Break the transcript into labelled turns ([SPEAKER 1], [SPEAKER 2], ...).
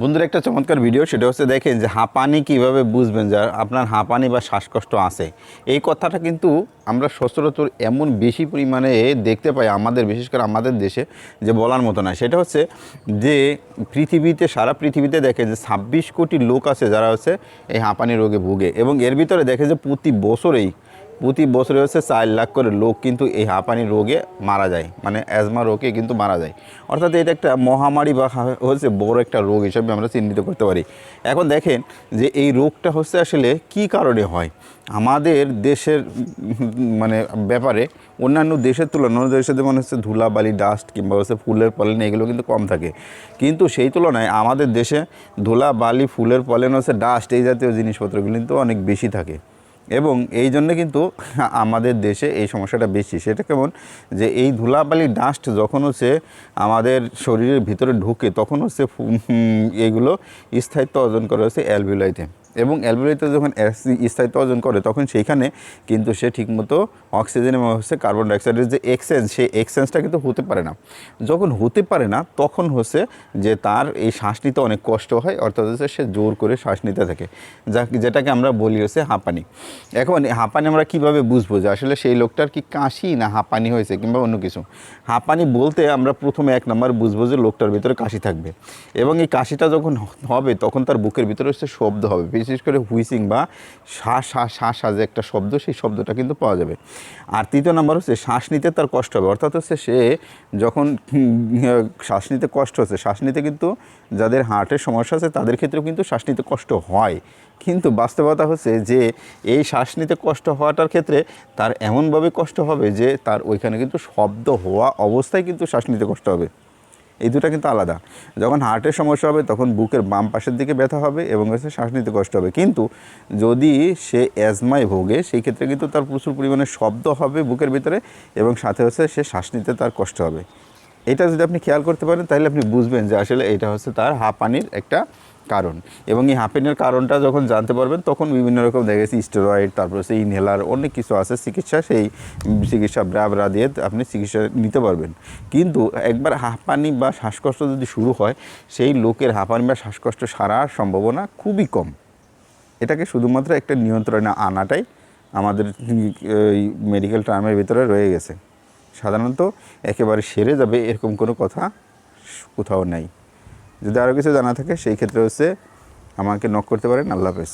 [SPEAKER 1] বন্ধুরা, একটা চমৎকার ভিডিও সেটা হচ্ছে দেখেন যে হাঁপানি কীভাবে বুঝবেন যে আপনার হাঁপানি বা শ্বাসকষ্ট আছে। এই কথাটা কিন্তু আমরা সচরাচর এমন বেশি পরিমাণে দেখতে পাই আমাদের, বিশেষ করে আমাদের দেশে, যে বলার মতো না সেটা হচ্ছে যে পৃথিবীতে, সারা পৃথিবীতে দেখে যে ছাব্বিশ কোটি লোক আছে যারা হচ্ছে এই হাঁপানি রোগে ভুগে এবং এর ভিতরে দেখে যে প্রতি বছরেই প্রতি বছরে হচ্ছে চার লাখ করে লোক কিন্তু এই হাঁপানি রোগে মারা যায়। মানে অ্যাজমা রোগে কিন্তু মারা যায়। অর্থাৎ এটা একটা মহামারী বা হচ্ছে বড় একটা রোগ হিসাবে আমরা চিহ্নিত করতে পারি। এখন দেখেন যে এই রোগটা হচ্ছে আসলে কি কারণে হয়? আমাদের দেশের মানে ব্যাপারে অন্যান্য দেশের তুলনায় অন্য দেশের যেমন হচ্ছে ধুলাবালি ডাস্ট কিংবা হচ্ছে ফুলের পলেন এগুলো কিন্তু কম থাকে। কিন্তু সেই তুলনায় আমাদের দেশে ধুলা বালি ফুলের পলেন হচ্ছে ডাস্ট এই জাতীয় জিনিসপত্রগুলো কিন্তু অনেক বেশি থাকে। এবং এই জন্য কিন্তু আমাদের দেশে এই সমস্যাটা বেশি। সেটা কেমন যে এই ধুলাবালি ডাস্ট যখন হচ্ছে আমাদের শরীরের ভিতরে ঢুকে তখন হচ্ছে এগুলো স্থায়িত্ব অর্জন করা হচ্ছে অ্যালভিউলাইতে এবং অ্যালভিউলাইতে যখন স্থায়িত্ব অর্জন করে, তখন সেইখানে কিন্তু সে ঠিকমতো অক্সিজেন এবং হচ্ছে কার্বন ডাইঅক্সাইডের যে এক্সচেঞ্জ সেই এক্সচেঞ্জটা কিন্তু হতে পারে না। যখন হতে পারে না, তখন হচ্ছে যে তার এই শ্বাস নিতে অনেক কষ্ট হয়, অর্থাৎ হচ্ছে সে জোর করে শ্বাস নিতে থাকে। যা যেটাকে আমরা বলি হচ্ছে হাঁপানি। এখন হাঁপানি আমরা কীভাবে বুঝব যে আসলে সেই লোকটার কি কাশি না হাঁপানি হয়েছে কিংবা অন্য কিছু? হাঁপানি বলতে আমরা প্রথমে এক নম্বর বুঝব যে লোকটার ভিতরে কাশি থাকবে। এবং এই কাশিটা যখন হবে, তখন তার বুকের ভিতরে হচ্ছে শব্দ হবে। বিশেষ করে হুইসিং বা শ্বাস শ্বাস শ্বাস যে একটা শব্দ, সেই শব্দটা কিন্তু পাওয়া যাবে। আর তৃতীয় নম্বর হচ্ছে শ্বাস নিতে তার কষ্ট হবে। অর্থাৎ হচ্ছে সে যখন শ্বাস নিতে কষ্ট হচ্ছে, শ্বাস নিতে কিন্তু যাদের হার্টের সমস্যা আছে, তাদের ক্ষেত্রেও কিন্তু শ্বাস নিতে কষ্ট হয়। কিন্তু বাস্তবতা হচ্ছে যে, এই শ্বাস নিতে কষ্ট হওয়াটার ক্ষেত্রে তার এমনভাবে কষ্ট হবে যে, তার ওইখানে কিন্তু শব্দ হওয়া অবস্থায় কিন্তু শ্বাস নিতে কষ্ট হবে। এই দুটো কিন্তু আলাদা। যখন হার্টের সমস্যা হবে, তখন বুকের বাম পাশের দিকে ব্যথা হবে এবং হচ্ছে শ্বাস নিতে কষ্ট হবে। কিন্তু যদি সে অ্যাজমায় ভোগে, সেই ক্ষেত্রে কিন্তু তার প্রচুর পরিমাণে শব্দ হবে বুকের ভিতরে এবং সাথে হচ্ছে সে শ্বাস নিতে তার কষ্ট হবে। এটা যদি আপনি খেয়াল করতে পারেন, তাহলে আপনি বুঝবেন যে আসলে এটা হচ্ছে তার হাঁপানির একটা কারণ। এবং এই হাঁপানির কারণটা যখন জানতে পারবেন, তখন বিভিন্ন রকম দেখা গেছে স্টেরয়েড তারপর সেই ইনহেলার অনেক কিছু আছে, চিকিৎসা সেই চিকিৎসা ব্রাবরা দিয়ে আপনি চিকিৎসা নিতে পারবেন। কিন্তু একবার হাঁপানি বা শ্বাসকষ্ট যদি শুরু হয়, সেই লোকের হাঁপানি বা শ্বাসকষ্ট সারার সম্ভাবনা খুবই কম। এটাকে শুধুমাত্র একটা নিয়ন্ত্রণে আনাটাই আমাদের মেডিকেল টার্মের ভিতরে রয়ে গেছে। সাধারণত একেবারে সেরে যাবে এরকম কোনো কথা কোথাও নাই। যদি আরও কিছু জানা থাকে সেই ক্ষেত্রে হচ্ছে আমাকে নক করতে পারেন। আল্লাহ হাফেজ।